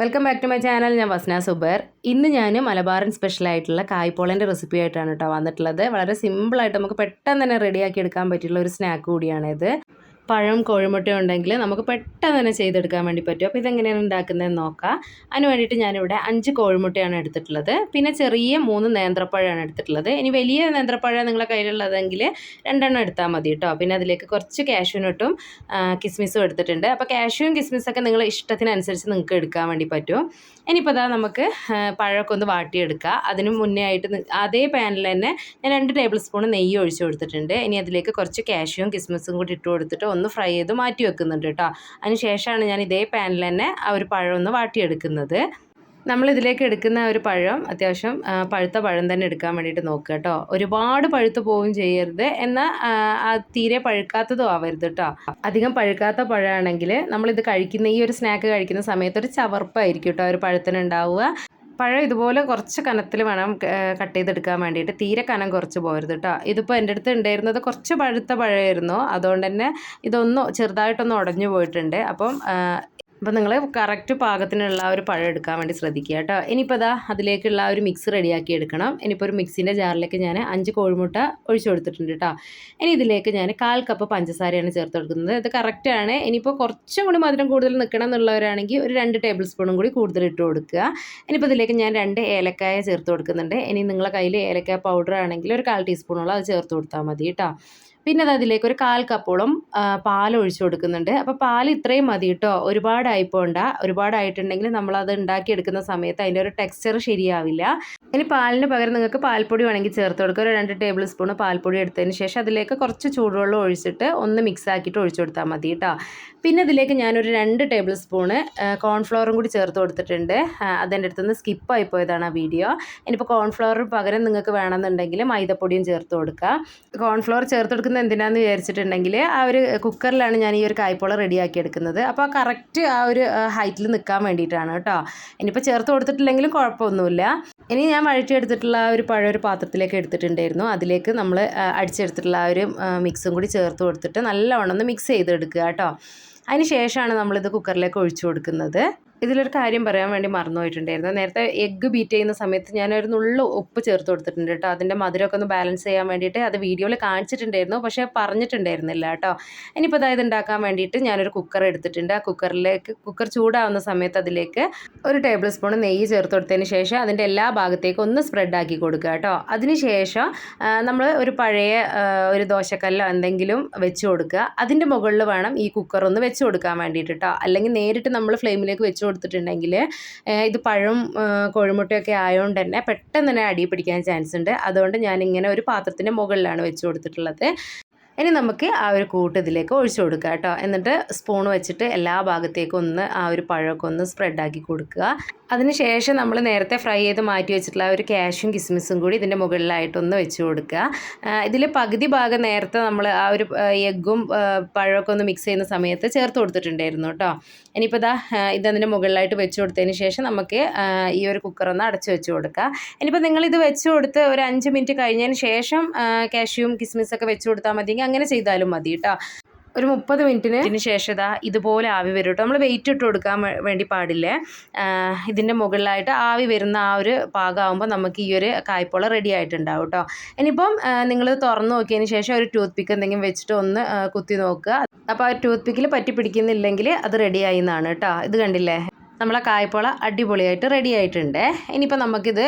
Welcome back to my channel ഞാൻ വസ്ന സുബർ. ഇന്ന് ഞാൻ മലബാറൻ സ്പെഷ്യൽ ആയിട്ടുള്ള കായ്പോളന്റെ റെസിപ്പി ആയിട്ടാണ് കേട്ടോ വന്നിട്ടുള്ളത്. വളരെ സിമ്പിളായിട്ട് നമുക്ക് പെട്ടെന്ന് തന്നെ റെഡിയാക്കി എടുക്കാൻ പറ്റിയുള്ള ഒരു സ്നാക്ക് കൂടിയാണിത്. പഴം കോഴിമുട്ടയും ഉണ്ടെങ്കിൽ നമുക്ക് പെട്ടെന്ന് തന്നെ ചെയ്തെടുക്കാൻ വേണ്ടി പറ്റും. അപ്പോൾ ഇതെങ്ങനെയാണ് ഉണ്ടാക്കുന്നതെന്ന് നോക്കാം. അതിന് വേണ്ടിയിട്ട് ഞാനിവിടെ അഞ്ച് കോഴിമുട്ടയാണ് എടുത്തിട്ടുള്ളത്. പിന്നെ ചെറിയ മൂന്ന് നേന്ത്രപ്പഴമാണ് എടുത്തിട്ടുള്ളത്. ഇനി വലിയ നേന്ത്രപ്പഴം നിങ്ങളുടെ കയ്യിലുള്ളതെങ്കിൽ രണ്ടെണ്ണം എടുത്താൽ മതി കേട്ടോ. പിന്നെ അതിലേക്ക് കുറച്ച് കാഷ്യൂനട്ടും കിസ്മിസും എടുത്തിട്ടുണ്ട്. അപ്പോൾ കാഷ്യൂവും കിസ്മിസൊക്കെ നിങ്ങൾ ഇഷ്ടത്തിനനുസരിച്ച് നിങ്ങൾക്ക് എടുക്കാൻ വേണ്ടി പറ്റും. ഇനിയിപ്പോൾ അതാ നമുക്ക് പഴമൊക്കെ ഒന്ന് വാട്ടിയെടുക്കുക അതിന് മുന്നേ ആയിട്ട് അതേ പാനിൽ തന്നെ ഞാൻ രണ്ട് ടേബിൾ സ്പൂൺ നെയ്യ് ഒഴിച്ചു കൊടുത്തിട്ടുണ്ട്. ഇനി അതിലേക്ക് കുറച്ച് കാഷ്യൂവും കിസ്മിസും കൂടി ഇട്ട് കൊടുത്തിട്ട് ഒന്ന് ഫ്രൈ ചെയ്ത് മാറ്റി വെക്കുന്നുണ്ട് കേട്ടോ അതിന് ശേഷമാണ് ഞാൻ ഇതേ പാനിൽ തന്നെ ആ ഒരു പഴം ഒന്ന് വാട്ടിയെടുക്കുന്നത്. നമ്മൾ ഇതിലേക്ക് എടുക്കുന്ന ഒരു പഴം അത്യാവശ്യം പഴുത്ത പഴം തന്നെ എടുക്കാൻ വേണ്ടിയിട്ട് നോക്കുക കേട്ടോ ഒരുപാട് പഴുത്ത് പോവുകയും ചെയ്യരുത് എന്നാൽ തീരെ പഴുക്കാത്തതും ആവരുത് കേട്ടോ അധികം പഴുക്കാത്ത പഴമാണെങ്കിൽ നമ്മളിത് കഴിക്കുന്ന ഈ ഒരു സ്നാക്ക് കഴിക്കുന്ന സമയത്ത് ഒരു ചവർപ്പായിരിക്കും കേട്ടോ ഒരു പഴത്തിനുണ്ടാവുക. പഴം ഇതുപോലെ കുറച്ച് കനത്തിൽ വേണം കട്ട് ചെയ്തെടുക്കാൻ വേണ്ടിയിട്ട്. തീരെ കനം കുറച്ച് പോരുത് കേട്ടോ ഇതിപ്പോൾ എന്റെ അടുത്ത് ഉണ്ടായിരുന്നത് കുറച്ച് പഴുത്ത പഴമായിരുന്നു. അതുകൊണ്ട് തന്നെ ഇതൊന്ന് ചെറുതായിട്ടൊന്ന് ഉടഞ്ഞു പോയിട്ടുണ്ട്. അപ്പം അപ്പോൾ നിങ്ങൾ കറക്റ്റ് പാകത്തിനുള്ള ഒരു പഴം എടുക്കാൻ വേണ്ടി ശ്രദ്ധിക്കുക കേട്ടോ. ഇനിയിപ്പോൾ അതാ അതിലേക്കുള്ള ഒരു മിക്സ് റെഡിയാക്കി എടുക്കണം. ഇനിയിപ്പോൾ ഒരു മിക്സിന്റെ ജാറിലേക്ക് ഞാൻ അഞ്ച് കോഴിമുട്ട ഒഴിച്ചു കൊടുത്തിട്ടുണ്ട് കേട്ടോ. ഇനി ഇതിലേക്ക് ഞാൻ കാൽ കപ്പ് പഞ്ചസാരയാണ് ചേർത്ത് കൊടുക്കുന്നത്. ഇത് കറക്റ്റാണ് ഇനിയിപ്പോൾ കുറച്ചും കൂടി മധുരം കൂടുതൽ നിൽക്കണം എന്നുള്ളവരാണെങ്കിൽ ഒരു രണ്ട് ടേബിൾ സ്പൂണും കൂടി കൂടുതൽ ഇട്ട് കൊടുക്കുക. ഇനിയിപ്പോൾ ഇതിലേക്ക് ഞാൻ രണ്ട് ഏലക്കായ ചേർത്ത് കൊടുക്കുന്നുണ്ട്. ഇനി നിങ്ങളെ കയ്യിൽ ഏലക്കായ പൗഡർ ആണെങ്കിൽ ഒരു കാൽ ടീസ്പൂണോളം അത് ചേർത്ത് കൊടുത്താൽ മതി കേട്ടോ. പിന്നെ അത് അതിലേക്ക് ഒരു കാൽ കപ്പോളം പാൽ ഒഴിച്ചു കൊടുക്കുന്നുണ്ട്. അപ്പോൾ പാൽ ഇത്രയും മതി കേട്ടോ ഒരുപാടായി പോണ്ട ഒരുപാടായിട്ടുണ്ടെങ്കിൽ നമ്മളത് ഉണ്ടാക്കിയെടുക്കുന്ന സമയത്ത് അതിന്റെ ഒരു ടെക്സ്ചർ ശരിയാവില്ല. ഇനി പാലിന് പകരം നിങ്ങൾക്ക് പാൽപ്പൊടി വേണമെങ്കിൽ ചേർത്ത് കൊടുക്കുക ഒരു രണ്ട് ടേബിൾ സ്പൂൺ പാൽപ്പൊടി എടുത്തതിന് ശേഷം അതിലേക്ക് കുറച്ച് ചൂടുവെള്ളം ഒഴിച്ചിട്ട് ഒന്ന് മിക്സ് ആക്കിയിട്ട് ഒഴിച്ചു കൊടുത്താൽ മതി കേട്ടോ പിന്നെ ഇതിലേക്ക് ഞാനൊരു രണ്ട് ടേബിൾ സ്പൂണ് കോൺഫ്ലവറും കൂടി ചേർത്ത് കൊടുത്തിട്ടുണ്ട്. അതെന്റെ അടുത്തുനിന്ന് സ്കിപ്പായി പോയതാണ് ആ വീഡിയോ ഇനിയിപ്പോൾ കോൺഫ്ലവറിന് പകരം നിങ്ങൾക്ക് വേണമെന്നുണ്ടെങ്കിൽ മൈദപ്പൊടിയും ചേർത്ത് കൊടുക്കുക കോൺഫ്ലവർ ചേർത്ത് കൊടുക്കുന്നത് എന്തിനാന്ന് വിചാരിച്ചിട്ടുണ്ടെങ്കിൽ ആ ഒരു കുക്കറിലാണ് ഞാൻ ഈ ഒരു കായ്പോള റെഡിയാക്കി എടുക്കുന്നത് അപ്പോൾ കറക്റ്റ് ആ ഒരു ഹൈറ്റിൽ നിൽക്കാൻ വേണ്ടിയിട്ടാണ് കേട്ടോ. ഇനിയിപ്പോൾ ചേർത്ത് കൊടുത്തിട്ടില്ലെങ്കിലും കുഴപ്പമൊന്നുമില്ല. ഇനി ഞാൻ വഴറ്റിയെടുത്തിട്ടുള്ള ആ ഒരു പഴയ ഒരു പാത്രത്തിലേക്ക് എടുത്തിട്ടുണ്ടായിരുന്നു. അതിലേക്ക് നമ്മൾ അടിച്ചെടുത്തിട്ടുള്ള ആ ഒരു മിക്സും കൂടി ചേർത്ത് കൊടുത്തിട്ട് നല്ലവണ്ണം ഒന്ന് മിക്സ് ചെയ്തെടുക്കുക കേട്ടോ. അതിന് ശേഷമാണ് നമ്മളിത് കുക്കറിലേക്ക് ഒഴിച്ചു കൊടുക്കുന്നത്. ഇതിലൊരു കാര്യം പറയാൻ വേണ്ടി മറന്നുപോയിട്ടുണ്ടായിരുന്നു നേരത്തെ എഗ്ഗ് ബീറ്റ് ചെയ്യുന്ന സമയത്ത് ഞാനൊരു നുള്ളു ഉപ്പ് ചേർത്ത് കൊടുത്തിട്ടുണ്ട് കേട്ടോ. അതിന്റെ മധുരമൊക്കെ ഒന്ന് ബാലൻസ് ചെയ്യാൻ വേണ്ടിയിട്ട് അത് വീഡിയോയിൽ കാണിച്ചിട്ടുണ്ടായിരുന്നു. പക്ഷേ പറഞ്ഞിട്ടുണ്ടായിരുന്നില്ല കേട്ടോ. ഇനിയിപ്പോൾ അതായത് ഉണ്ടാക്കാൻ വേണ്ടിയിട്ട് ഞാനൊരു കുക്കർ എടുത്തിട്ടുണ്ട്. ആ കുക്കറിലേക്ക് കുക്കർ ചൂടാവുന്ന സമയത്ത് അതിലേക്ക് ഒരു ടേബിൾ സ്പൂൺ നെയ്യ് ചേർത്ത് കൊടുത്തതിന് ശേഷം അതിന്റെ എല്ലാ ഭാഗത്തേക്കും ഒന്ന് സ്പ്രെഡ് ആക്കി കൊടുക്കുക കേട്ടോ. അതിന് ശേഷം നമ്മൾ ഒരു പഴയ ഒരു ദോശക്കല്ലോ എന്തെങ്കിലും വെച്ച് കൊടുക്കുക. അതിന്റെ മുകളിൽ വേണം ഈ കുക്കർ ഒന്ന് വെച്ച് കൊടുക്കാൻ വേണ്ടിയിട്ട് കേട്ടോ. അല്ലെങ്കിൽ നേരിട്ട് നമ്മൾ ഫ്ലെയിമിലേക്ക് വെച്ച് കൊടുത്തിട്ടുണ്ടെങ്കിൽ ഇത് പഴം കോഴിമുട്ടയൊക്കെ ആയതുകൊണ്ട് തന്നെ പെട്ടെന്ന് തന്നെ അടി പിടിക്കാൻ ചാൻസ് ഉണ്ട് അതുകൊണ്ട് ഞാൻ ഇങ്ങനെ ഒരു പാത്രത്തിന്റെ മുകളിലാണ് വെച്ച് കൊടുത്തിട്ടുള്ളത്. ഇനി നമുക്ക് ആ ഒരു കൂട്ട് ഇതിലേക്ക് ഒഴിച്ചു കൊടുക്കുക കേട്ടോ. എന്നിട്ട് സ്പൂൺ വെച്ചിട്ട് എല്ലാ ഭാഗത്തേക്കും ഒന്ന് ആ ഒരു പഴമൊക്കെ ഒന്ന് സ്പ്രെഡാക്കി കൊടുക്കുക. അതിനുശേഷം നമ്മൾ നേരത്തെ ഫ്രൈ ചെയ്ത് മാറ്റി വെച്ചിട്ടുള്ള ആ ഒരു ക്യാഷും കിസ്മിസും കൂടി ഇതിന്റെ മുകളിലായിട്ടൊന്ന് വെച്ച് കൊടുക്കുക. ഇതിൽ പകുതി ഭാഗം നേരത്തെ നമ്മൾ ആ ഒരു എഗ്ഗും പഴമൊക്കെ ഒന്ന് മിക്സ് ചെയ്യുന്ന സമയത്ത് ചേർത്ത് കൊടുത്തിട്ടുണ്ടായിരുന്നു കേട്ടോ. ഇനിയിപ്പോൾ ഇതാ ഇത് ഇതതിന്റെ മുകളിലായിട്ട് വെച്ച് കൊടുത്തതിന് ശേഷം നമുക്ക് ഈ ഒരു കുക്കർ ഒന്ന് അടച്ച് വെച്ച് കൊടുക്കുക. ഇനിയിപ്പോൾ നിങ്ങളിത് വെച്ച് കൊടുത്ത് ഒരു അഞ്ച് മിനിറ്റ് കഴിഞ്ഞതിന് ശേഷം കാഷ്യൂം കിസ്മിസൊക്കെ വെച്ച് കൊടുത്താൽ മതിയെങ്കിൽ അങ്ങനെ ചെയ്താലും മതി കേട്ടോ ഒരു മുപ്പത് മിനിറ്റിന് ശേഷം ഇതാ ഇതുപോലെ ആവി വരും കേട്ടോ നമ്മൾ വെയിറ്റ് ഇട്ട് കൊടുക്കാൻ വേണ്ടി പാടില്ലേ? ഇതിന്റെ മുകളിലായിട്ട് ആവി വരുന്ന ആ ഒരു പാകമാകുമ്പോൾ നമുക്ക് ഈ ഒരു കായ്പോള റെഡി ആയിട്ടുണ്ടാവും കേട്ടോ ഇനിയിപ്പം നിങ്ങൾ തുറന്ന് നോക്കിയതിന് ശേഷം ഒരു ടൂത്ത് പിക്ക് എന്തെങ്കിലും വെച്ചിട്ട് ഒന്ന് കുത്തി നോക്കുക. അപ്പോൾ ആ ടൂത്ത് പിക്കിൽ പറ്റി പിടിക്കുന്നില്ലെങ്കിൽ അത് റെഡി ആയി എന്നാണ് കേട്ടോ ഇത് കണ്ടില്ലേ? നമ്മളെ കായ്പോള അടിപൊളിയായിട്ട് റെഡി ആയിട്ടുണ്ട്. ഇനിയിപ്പോൾ നമുക്കിത്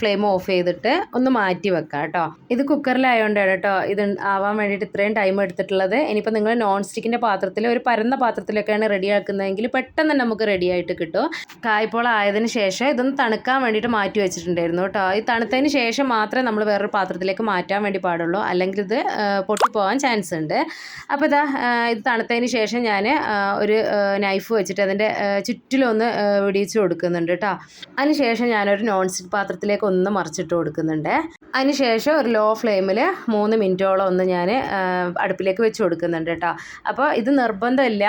ഫ്ലെയിം ഓഫ് ചെയ്തിട്ട് ഒന്ന് മാറ്റി വെക്കാം കേട്ടോ. ഇത് കുക്കറിലായതുകൊണ്ടാണ് കേട്ടോ ഇത് ആവാൻ വേണ്ടിയിട്ട് ഇത്രയും ടൈം എടുത്തിട്ടുള്ളത്. ഇനിയിപ്പോൾ നിങ്ങൾ നോൺ സ്റ്റിക്കിന്റെ പാത്രത്തിൽ ഒരു പരന്ന പാത്രത്തിലൊക്കെയാണ് റെഡി ആക്കുന്നതെങ്കിൽ പെട്ടെന്ന് തന്നെ നമുക്ക് റെഡി ആയിട്ട് കിട്ടും. കായ്പോള ആയതിനു ശേഷം ഇതൊന്ന് തണുക്കാൻ വേണ്ടിയിട്ട് മാറ്റി വെച്ചിട്ടുണ്ടായിരുന്നു കേട്ടോ. ഈ തണുത്തതിന് ശേഷം മാത്രമേ നമ്മൾ വേറൊരു പാത്രത്തിലേക്ക് മാറ്റാൻ വേണ്ടി പാടുള്ളൂ. അല്ലെങ്കിൽ ഇത് പൊട്ടി പൊട്ടിപ്പോകാൻ ചാൻസ് ഉണ്ട്. അപ്പോൾ ഇതാ ഇത് തണുത്തതിന് ശേഷം ഞാൻ ഒരു നൈഫ് വെച്ചിട്ട് അതിന്റെ ചുറ്റിലൊന്ന് വെടിയിച്ച് കൊടുക്കുന്നുണ്ട് കേട്ടോ അതിന് ശേഷം ഞാനൊരു നോൺ സ്റ്റിക്ക് പാത്രത്തിലേക്ക് ഒന്ന് മറിച്ചിട്ട് കൊടുക്കുന്നുണ്ട്. അതിനുശേഷം ഒരു ലോ ഫ്ലെയിമിൽ മൂന്ന് മിനിറ്റോളം ഒന്ന് ഞാൻ അടുപ്പിലേക്ക് വെച്ച് കൊടുക്കുന്നുണ്ട് കേട്ടോ അപ്പോൾ ഇത് നിർബന്ധമില്ല.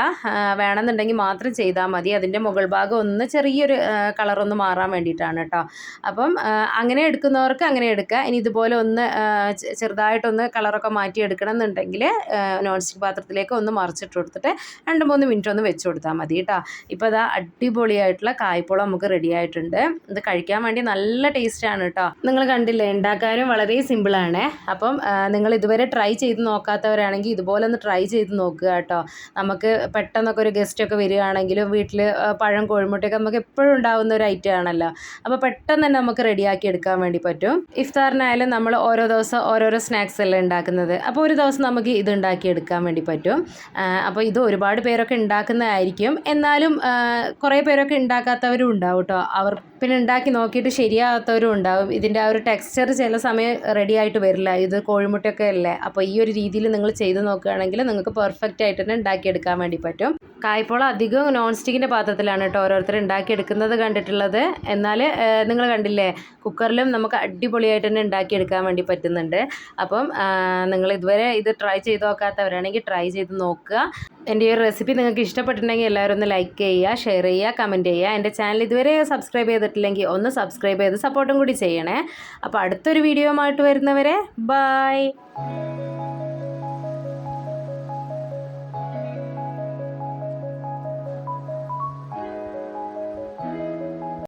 വേണമെന്നുണ്ടെങ്കിൽ മാത്രം ചെയ്താൽ മതി. അതിന്റെ മുകൾ ഭാഗം ഒന്ന് ചെറിയൊരു കളറൊന്ന് ഒന്ന് മാറാൻ വേണ്ടിയിട്ടാണ് കേട്ടോ അപ്പം അങ്ങനെ എടുക്കുന്നവർക്ക് അങ്ങനെ എടുക്കുക ഇനി ഇതുപോലെ ഒന്ന് ചെറുതായിട്ടൊന്ന് കളറൊക്കെ മാറ്റി എടുക്കണം എന്നുണ്ടെങ്കിൽ നോൺ സ്റ്റിക്ക് പാത്രത്തിലേക്ക് ഒന്ന് മറിച്ചിട്ട് കൊടുത്തിട്ട് രണ്ട് മൂന്ന് മിനിറ്റ് ഒന്ന് വെച്ച് കൊടുത്താൽ മതി കേട്ടോ ഇപ്പോൾ അതാ അടിപൊളി അടിപൊളിയായിട്ടുള്ള കായ്പോളം നമുക്ക് റെഡി ആയിട്ടുണ്ട്. ഇത് കഴിക്കാൻ വേണ്ടി നല്ല ടേസ്റ്റ് ആണ് കേട്ടോ നിങ്ങൾ കണ്ടില്ലേ ഉണ്ടാക്കാനും വളരെ സിമ്പിളാണ് അപ്പം ആ, നിങ്ങൾ ഇതുവരെ ട്രൈ ചെയ്ത് നോക്കാത്തവരാണെങ്കിൽ ഇതുപോലെ ഒന്ന് ട്രൈ ചെയ്ത് നോക്കുക കേട്ടോ നമുക്ക് പെട്ടെന്നൊക്കെ ഒരു ഗസ്റ്റൊക്കെ വരികയാണെങ്കിലും വീട്ടിൽ പഴം കോഴിമുട്ടയൊക്കെ നമുക്ക് എപ്പോഴും ഉണ്ടാവുന്ന ഒരു ഐറ്റം ആണല്ലോ. അപ്പോൾ പെട്ടെന്ന് തന്നെ നമുക്ക് റെഡിയാക്കി എടുക്കാൻ വേണ്ടി പറ്റും. ഇഫ്താറിനായാലും നമ്മൾ ഓരോ ദിവസം ഓരോരോ സ്നാക്സ് അല്ലേ ഉണ്ടാക്കുന്നത്. അപ്പോൾ ഒരു ദിവസം നമുക്ക് ഇത് ഉണ്ടാക്കി എടുക്കാൻ വേണ്ടി പറ്റും. അപ്പോൾ ഇത് ഒരുപാട് പേരൊക്കെ ഉണ്ടാക്കുന്നതായിരിക്കും. എന്നാലും കുറേ കുറേ പേരൊക്കെ ഉണ്ടാക്കാത്തവരും ഉണ്ടാവും കേട്ടോ അവർ പിന്നെ ഉണ്ടാക്കി നോക്കിയിട്ട് ശരിയാകാത്തവരും ഉണ്ടാവും. ഇതിന്റെ ആ ഒരു ടെക്സ്ചർ ചില സമയം റെഡി ആയിട്ട് വരില്ല. ഇത് കോഴിമുട്ടയൊക്കെ അല്ലേ? അപ്പോൾ ഈ ഒരു രീതിയിൽ നിങ്ങൾ ചെയ്ത് നോക്കുകയാണെങ്കിൽ നിങ്ങൾക്ക് പെർഫെക്റ്റ് ആയിട്ട് തന്നെ ഉണ്ടാക്കിയെടുക്കാൻ വേണ്ടി പറ്റും. കായ്പോള അധികം നോൺ സ്റ്റിക്കിന്റെ പാത്രത്തിലാണ് കേട്ടോ ഓരോരുത്തർ ഉണ്ടാക്കിയെടുക്കുന്നത് കണ്ടിട്ടുള്ളത്. എന്നാൽ നിങ്ങൾ കണ്ടില്ലേ കുക്കറിലും നമുക്ക് അടിപൊളിയായിട്ട് തന്നെ ഉണ്ടാക്കിയെടുക്കാൻ വേണ്ടി പറ്റുന്നുണ്ട്. അപ്പം നിങ്ങൾ ഇതുവരെ ഇത് ട്രൈ ചെയ്ത് നോക്കാത്തവരാണെങ്കിൽ ട്രൈ ചെയ്ത് നോക്കുക. എന്റെ ഈ റെസിപ്പി നിങ്ങൾക്ക് ഇഷ്ടപ്പെട്ടിട്ടുണ്ടെങ്കിൽ എല്ലാവരും ഒന്ന് ലൈക്ക് ചെയ്യുക ഷെയർ ചെയ്യുക കമന്റ് ചെയ്യുക. എന്റെ ചാനൽ ഇതുവരെ സബ്സ്ക്രൈബ് ചെയ്തിട്ടില്ലെങ്കിൽ ഒന്ന് സബ്സ്ക്രൈബ് ചെയ്ത് സപ്പോർട്ടും കൂടി ചെയ്യണേ. അപ്പോൾ അടുത്തൊരു വീഡിയോ ആയിട്ട് വരുന്നവരെ ബൈ